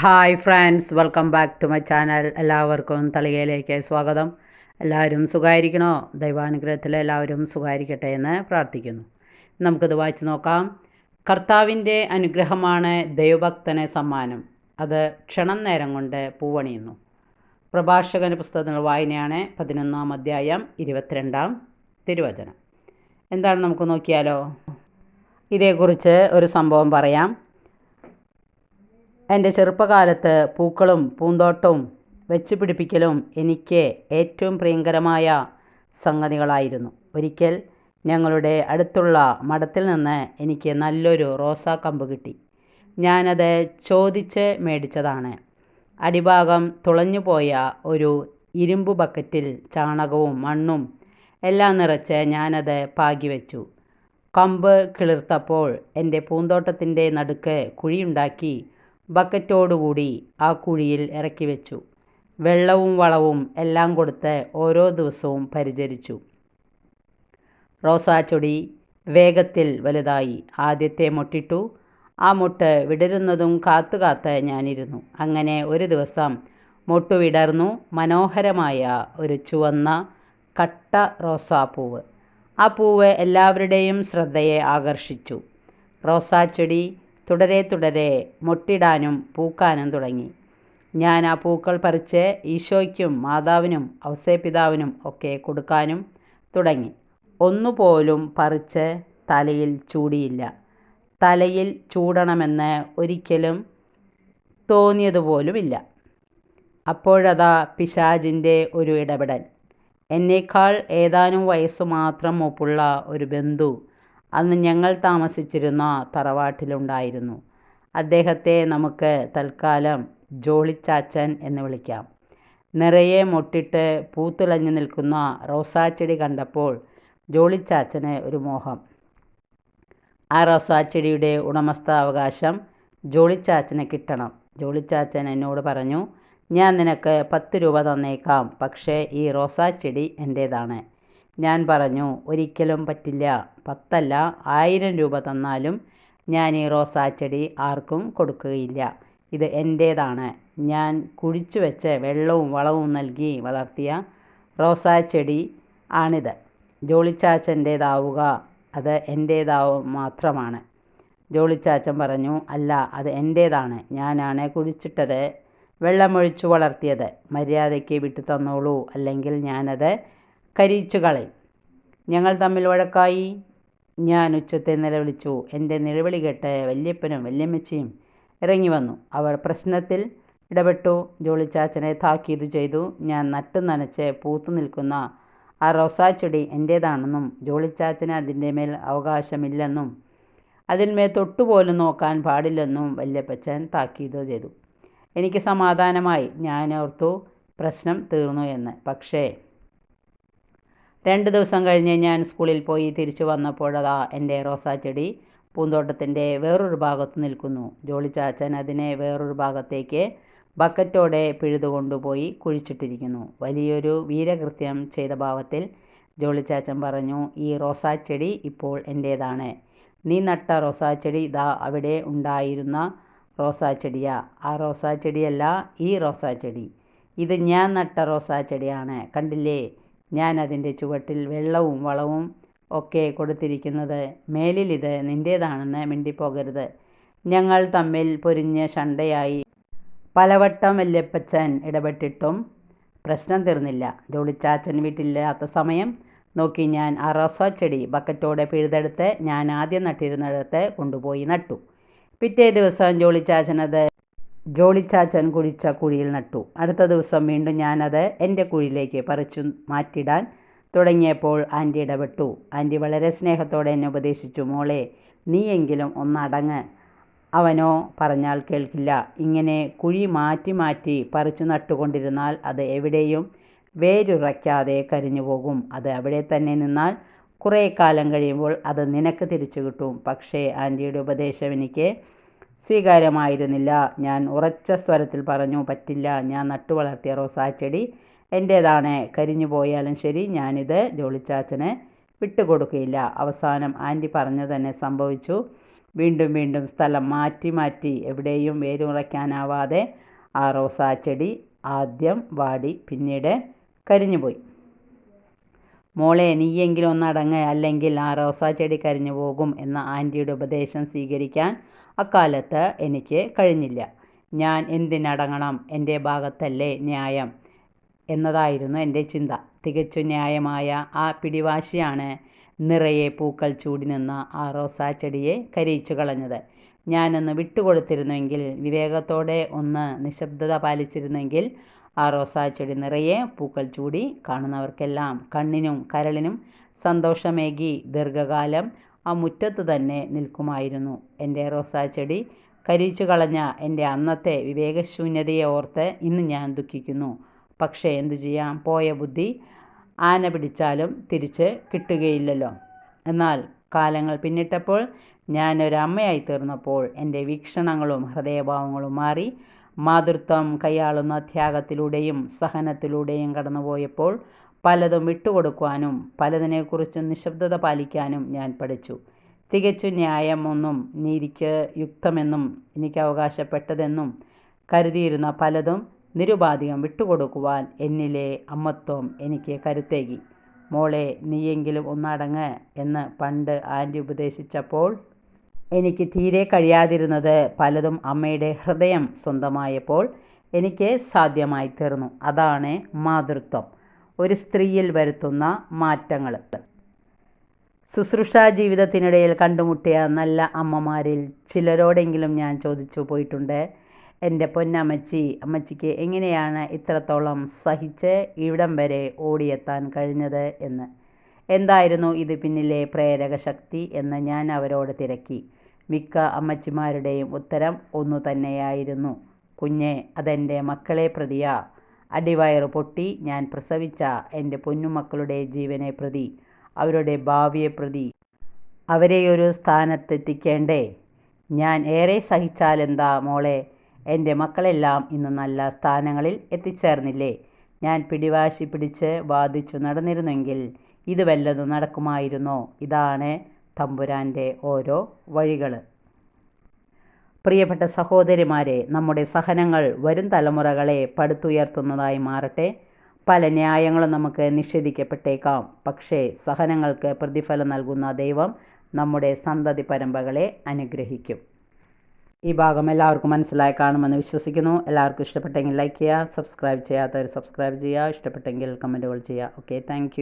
Hi friends welcome back to my channel എല്ലാവർക്കും തളികയിലേക്ക് സ്വാഗതം. എല്ലാവരും സുഖമായിരിക്കണോ ദൈവാനുഗ്രഹത്തിൽ എല്ലാവരും സുഖമായിരിക്കട്ടെ എന്ന് പ്രാർത്ഥിക്കുന്നു. നമുക്കിത് വായിച്ചു നോക്കാം. കർത്താവിന്റെ അനുഗ്രഹമാണ് ദൈവഭക്തനെ സമ്മാനം. അത് ക്ഷണം നേരം കൊണ്ട് പൂവണിയുന്നു. പ്രഭാഷകന് പുസ്തകങ്ങൾ വായനയാണ് പതിനൊന്നാം അധ്യായം ഇരുപത്തിരണ്ടാം തിരുവചനം. എന്താണ് നമുക്ക് നോക്കിയാലോ? ഇതേക്കുറിച്ച് ഒരു സംഭവം പറയാം. എന്റെ ചെറുപ്പകാലത്ത് പൂക്കളും പൂന്തോട്ടവും വെച്ച് പിടിപ്പിക്കലും എനിക്ക് ഏറ്റവും പ്രിയങ്കരമായ സംഗതികളായിരുന്നു. ഒരിക്കൽ ഞങ്ങളുടെ അടുത്തുള്ള മഠത്തിൽ നിന്ന് എനിക്ക് നല്ലൊരു റോസാ കമ്പ് കിട്ടി. ഞാനത് ചോദിച്ച് മേടിച്ചതാണ്. അടിഭാഗം തുളഞ്ഞു പോയ ഒരു ഇരുമ്പ് ബക്കറ്റിൽ ചാണകവും മണ്ണും എല്ലാം നിറച്ച് ഞാനത് പാകി വെച്ചു. കമ്പ് കിളിർത്തപ്പോൾ എന്റെ പൂന്തോട്ടത്തിന്റെ നടുക്ക് കുഴിയുണ്ടാക്കി ബക്കറ്റോടുകൂടി ആ കുഴിയിൽ ഇറക്കി വെച്ചു. വെള്ളവും വളവും എല്ലാം കൊടുത്ത് ഓരോ ദിവസവും പരിചരിച്ചു. റോസാച്ചൊടി വേഗത്തിൽ വലുതായി. ആദ്യത്തെ മുട്ടിട്ടു. ആ മുട്ട് വിടരുന്നതും കാത്തു കാത്ത് ഞാനിരുന്നു. അങ്ങനെ ഒരു ദിവസം മുട്ടു വിടർന്നു. മനോഹരമായ ഒരു ചുവന്ന കട്ട റോസാപ്പൂവ് ആ പൂവ് എല്ലാവരുടെയും ശ്രദ്ധയെ ആകർഷിച്ചു. റോസാച്ചെടി തുടരെ തുടരെ മൊട്ടിടാനും പൂക്കാനും തുടങ്ങി. ഞാൻ ആ പൂക്കൾ പറിച്ച് ഈശോയ്ക്കും മാതാവിനും ഔസേപിതാവിനും ഒക്കെ കൊടുക്കാനും തുടങ്ങി. ഒന്നുപോലും പറിച്ച് തലയിൽ ചൂടിയില്ല. തലയിൽ ചൂടണമെന്ന് ഒരിക്കലും തോന്നിയതുപോലുമില്ല. അപ്പോഴതാ പിശാജിന്റെ ഒരു ഇടപെടൽ. എന്നേക്കാൾ ഏതാനും വയസ്സ് മാത്രം മൂപ്പുള്ള ഒരു ബന്ധു അന്ന് ഞങ്ങൾ താമസിച്ചിരുന്ന തറവാട്ടിലുണ്ടായിരുന്നു. അദ്ദേഹത്തെ നമുക്ക് തൽക്കാലം ജോളിച്ചാച്ചൻ എന്ന് വിളിക്കാം. നിറയെ മൊട്ടിട്ട് പൂത്തുലഞ്ഞു നിൽക്കുന്ന റോസാച്ചെടി കണ്ടപ്പോൾ ജോളിച്ചാച്ചന് ഒരു മോഹം. ആ റോസാച്ചെടിയുടെ ഉടമസ്ഥാവകാശം ജോളിച്ചാച്ചന് കിട്ടണം. ജോളിച്ചാച്ചൻ എന്നോട് പറഞ്ഞു ഞാൻ നിനക്ക് പത്ത് രൂപ തന്നേക്കാം പക്ഷേ ഈ റോസാച്ചെടി എന്റേതാണ്. ഞാൻ പറഞ്ഞു ഒരിക്കലും പറ്റില്ല. പത്തല്ല ആയിരം രൂപ തന്നാലും ഞാൻ ഈ റോസാച്ചെടി ആർക്കും കൊടുക്കുകയില്ല. ഇത് എന്റേതാണ് ഞാൻ കുഴിച്ചു വെച്ച് വെള്ളവും വളവും നൽകി വളർത്തിയ റോസാച്ചെടി ആണിത്. ജോളിച്ചാച്ചന്റേതാവുക അത് എന്റേതാവും മാത്രമാണ്. ജോളിച്ചാച്ചൻ പറഞ്ഞു അല്ല അത് എന്റേതാണ് ഞാനാണ് കുഴിച്ചിട്ടത് വെള്ളമൊഴിച്ചു വളർത്തിയത്. മര്യാദയ്ക്ക് വിട്ടു തന്നോളൂ. അല്ലെങ്കിൽ ഞാനത് കരിച്ചു കളയും. ഞങ്ങൾ തമ്മിൽ വഴക്കായി. ഞാൻ ഉച്ചത്തെ നിലവിളിച്ചു. എന്റെ നിലവിളി കേട്ട് വല്യപ്പനും വല്യമ്മച്ചിയും ഇറങ്ങി വന്നു. അവർ പ്രശ്നത്തിൽ ഇടപെട്ടു. ജോളിച്ചാച്ചനെ താക്കീത് ചെയ്തു. ഞാൻ നട്ടു നനച്ച് പൂത്തു നിൽക്കുന്ന ആ റോസാച്ചെടി എന്റേതാണെന്നും ജോളിച്ചാച്ചന് അതിന്റെ മേൽ അവകാശമില്ലെന്നും അതിന്മേൽ തൊട്ടുപോലും നോക്കാൻ പാടില്ലെന്നും വല്യപ്പച്ചൻ താക്കീത് ചെയ്തു. എനിക്ക് സമാധാനമായി. ഞാൻ ഓർത്തു പ്രശ്നം തീർന്നു എന്ന്. പക്ഷേ രണ്ട് ദിവസം കഴിഞ്ഞ് ഞാൻ സ്കൂളിൽ പോയി തിരിച്ചു വന്നപ്പോഴതാ എന്റെ റോസാച്ചെടി പൂന്തോട്ടത്തിന്റെ വേറൊരു ഭാഗത്ത് നിൽക്കുന്നു. ജോളിച്ചാച്ചൻ അതിനെ വേറൊരു ഭാഗത്തേക്ക് ബക്കറ്റോടെ പിഴുതുകൊണ്ടുപോയി കുഴിച്ചിട്ടിരിക്കുന്നു. വലിയൊരു വീരകൃത്യം ചെയ്ത ഭാവത്തിൽ ജോളിച്ചാച്ചൻ പറഞ്ഞു ഈ റോസാച്ചെടി ഇപ്പോൾ എന്റേതാണ്. നീ നട്ട റോസാച്ചെടി ഇതാ അവിടെ ഉണ്ടായിരുന്ന റോസാച്ചെടിയാ ആ റോസാച്ചെടിയല്ല ഈ റോസാച്ചെടി ഇത് ഞാൻ നട്ട റോസാച്ചെടിയാണ് കണ്ടില്ലേ? ഞാൻ അതിന്റെ ചുവട്ടിൽ വെള്ളവും വളവും ഒക്കെ കൊടുത്തിരിക്കുന്നത് മേലിൽ ഇത് നിന്റേതാണെന്ന് മിണ്ടിപ്പോകരുത്. ഞങ്ങൾ തമ്മിൽ പൊരിഞ്ഞ് ഷണ്ടയായി പലവട്ടം വല്യപ്പച്ചൻ ഇടപെട്ടിട്ടും പ്രശ്നം തീർന്നില്ല. ജോളിച്ചാച്ചൻ വീട്ടിലില്ലാത്ത സമയം നോക്കി ഞാൻ ആ റോസാച്ചെടി ബക്കറ്റോടെ പിഴുതെടുത്ത് ഞാൻ ആദ്യം നട്ടിരുന്നിടത്ത് കൊണ്ടുപോയി നട്ടു. പിറ്റേ ദിവസം ജോളിച്ചാച്ചനത് ജോളിച്ചാച്ചൻ കുഴിച്ച കുഴിയിൽ നട്ടു. അടുത്ത ദിവസം വീണ്ടും ഞാനത് എന്റെ കുഴിയിലേക്ക് പറിച്ചു മാറ്റിടാൻ തുടങ്ങിയപ്പോൾ ആന്റി ഇടപെട്ടു. ആന്റി വളരെ സ്നേഹത്തോടെ എന്നെ ഉപദേശിച്ചു മോളെ നീയെങ്കിലും ഒന്നടങ്ങ്. അവനോ പറഞ്ഞാൽ കേൾക്കില്ല. ഇങ്ങനെ കുഴി മാറ്റി മാറ്റി പറിച്ചു നട്ടുകൊണ്ടിരുന്നാൽ അത് എവിടെയും വേരുറയ്ക്കാതെ കരിഞ്ഞു പോകും. അത് അവിടെ തന്നെ നിന്നാൽ കുറേ കാലം കഴിയുമ്പോൾ അത് നിനക്ക് തിരിച്ചു കിട്ടും. പക്ഷേ ആന്റിയുടെ ഉപദേശം എനിക്ക് സ്വീകാര്യമായിരുന്നില്ല. ഞാൻ ഉറച്ച സ്വരത്തിൽ പറഞ്ഞു പറ്റില്ല ഞാൻ നട്ടു വളർത്തിയ റോസാച്ചെടി എന്റേതാണ് കരിഞ്ഞു പോയാലും ശരി ഞാനിത് ജോളിച്ചാച്ചന് വിട്ടുകൊടുക്കുകയില്ല. അവസാനം ആന്റി പറഞ്ഞു തന്നെ സംഭവിച്ചു. വീണ്ടും വീണ്ടും സ്ഥലം മാറ്റി മാറ്റി എവിടെയും വേരുറയ്ക്കാനാവാതെ ആ റോസാച്ചെടി ചെടി ആദ്യം വാടി പിന്നീട് കരിഞ്ഞുപോയി. മോളെ നീയെങ്കിലും ഒന്നടങ്ങ് അല്ലെങ്കിൽ ആ റോസാ ചെടി കരിഞ്ഞു പോകും എന്ന ആന്റിയുടെ ഉപദേശം സ്വീകരിക്കാൻ അക്കാലത്ത് എനിക്ക് കഴിഞ്ഞില്ല. ഞാൻ എന്തിനടങ്ങണം? എന്റെ ഭാഗത്തല്ലേ ന്യായം എന്നതായിരുന്നു എന്റെ ചിന്ത. തികച്ചു ന്യായമായ ആ പിടിവാശിയാണ് നിറയെ പൂക്കൾ ചൂടി നിന്ന ആ റോസാ ചെടിയെ കരിയിച്ചു കളഞ്ഞത്. ഞാനൊന്ന് വിട്ടുകൊടുത്തിരുന്നെങ്കിൽ വിവേകത്തോടെ ഒന്ന് നിശബ്ദത പാലിച്ചിരുന്നെങ്കിൽ ആ റോസാ ചെടി നിറയെ പൂക്കൾ ചൂടി കാണുന്നവർക്കെല്ലാം കണ്ണിനും കരളിനും സന്തോഷമേകി ദീർഘകാലം ആ മുറ്റത്ത് തന്നെ നിൽക്കുമായിരുന്നു. എന്റെ റോസാ ചെടി കരിച്ചു കളഞ്ഞ എന്റെ അന്നത്തെ വിവേകശൂന്യതയെ ഓർത്ത് ഇന്ന് ഞാൻ ദുഃഖിക്കുന്നു. പക്ഷേ എന്തു ചെയ്യാം? പോയ ബുദ്ധി ആന പിടിച്ചാലും തിരിച്ച് കിട്ടുകയില്ലല്ലോ. എന്നാൽ കാലങ്ങൾ പിന്നിട്ടപ്പോൾ ഞാനൊരമ്മയായി തീർന്നപ്പോൾ എന്റെ വീക്ഷണങ്ങളും ഹൃദയഭാവങ്ങളും മാറി മാതൃത്വം കൈയാളുന്ന ത്യാഗത്തിലൂടെയും സഹനത്തിലൂടെയും കടന്നുപോയപ്പോൾ പലതും വിട്ടുകൊടുക്കുവാനും പലതിനെക്കുറിച്ച് നിശബ്ദത പാലിക്കാനും ഞാൻ പഠിച്ചു. തികച്ചു ന്യായമൊന്നും നീതിക്ക് യുക്തമെന്നും എനിക്ക് അവകാശപ്പെട്ടതെന്നും കരുതിയിരുന്ന പലതും നിരുപാധികം വിട്ടുകൊടുക്കുവാൻ എന്നിലെ അമ്മത്വം എനിക്ക് കരുത്തേകി. മോളെ നീയെങ്കിലും ഒന്നടങ്ങ് എന്ന് പണ്ട് ആന്റി ഉപദേശിച്ചപ്പോൾ എനിക്ക് തീരെ കഴിയാതിരുന്നത് പലതും അമ്മയുടെ ഹൃദയം സ്വന്തമായപ്പോൾ എനിക്ക് സാധ്യമായി തീർന്നു. അതാണ് മാതൃത്വം. ഒരു സ്ത്രീയിൽ വരുത്തുന്ന മാറ്റങ്ങൾ. ശുശ്രൂഷാ ജീവിതത്തിനിടയിൽ കണ്ടുമുട്ടിയ നല്ല അമ്മമാരിൽ ചിലരോടെങ്കിലും ഞാൻ ചോദിച്ചു പോയിട്ടുണ്ട് എന്റെ പൊന്നമ്മച്ചി അമ്മച്ചിക്ക് എങ്ങനെയാണ് ഇത്രത്തോളം സഹിച്ച് ഇവിടം വരെ ഓടിയെത്താൻ കഴിഞ്ഞത്? എന്ന്. എന്തായിരുന്നു ഇത് പിന്നിലെ പ്രേരക ശക്തി എന്ന് ഞാൻ അവരോട് തിരക്കി. മിക്ക അമ്മച്ചിമാരുടെയും ഉത്തരം ഒന്നു തന്നെയായിരുന്നു. കുഞ്ഞെ അതെന്റെ മക്കളെ പ്രതിയാ. അടിവയറ് പൊട്ടി ഞാൻ പ്രസവിച്ച എന്റെ പൊന്നുമക്കളുടെ ജീവനെ പ്രതി. അവരുടെ ഭാവിയെ പ്രതി. അവരെയൊരു സ്ഥാനത്തെത്തിക്കേണ്ടേ? ഞാൻ ഏറെ സഹിച്ചാലെന്താ മോളെ? എന്റെ മക്കളെല്ലാം ഇന്ന് നല്ല സ്ഥാനങ്ങളിൽ എത്തിച്ചേർന്നില്ലേ? ഞാൻ പിടിവാശി പിടിച്ച് വാദിച്ചു നടന്നിരുന്നെങ്കിൽ ഇത് വല്ലതും നടക്കുമായിരുന്നോ? ഇതാണ് തമ്പുരാന്റെ ഓരോ വഴികൾ പ്രിയപ്പെട്ട സഹോദരിമാരെ നമ്മുടെ സഹനങ്ങൾ വരും തലമുറകളെ പടുത്തുയർത്തുന്നതായി മാറട്ടെ. പല ന്യായങ്ങളും നമുക്ക് നിഷേധിക്കപ്പെട്ടേക്കാം. പക്ഷേ സഹനങ്ങൾക്ക് പ്രതിഫലം നൽകുന്ന ദൈവം നമ്മുടെ സന്തതി പരമ്പകളെ അനുഗ്രഹിക്കും. ഈ ഭാഗം എല്ലാവർക്കും മനസ്സിലായി കാണുമെന്ന് വിശ്വസിക്കുന്നു. എല്ലാവർക്കും ഇഷ്ടപ്പെട്ടെങ്കിൽ ലൈക്ക് ചെയ്യുക സബ്സ്ക്രൈബ് ചെയ്യാത്തവർ സബ്സ്ക്രൈബ് ചെയ്യുക ഇഷ്ടപ്പെട്ടെങ്കിൽ കമന്റുകൾ ചെയ്യുക. Okay thank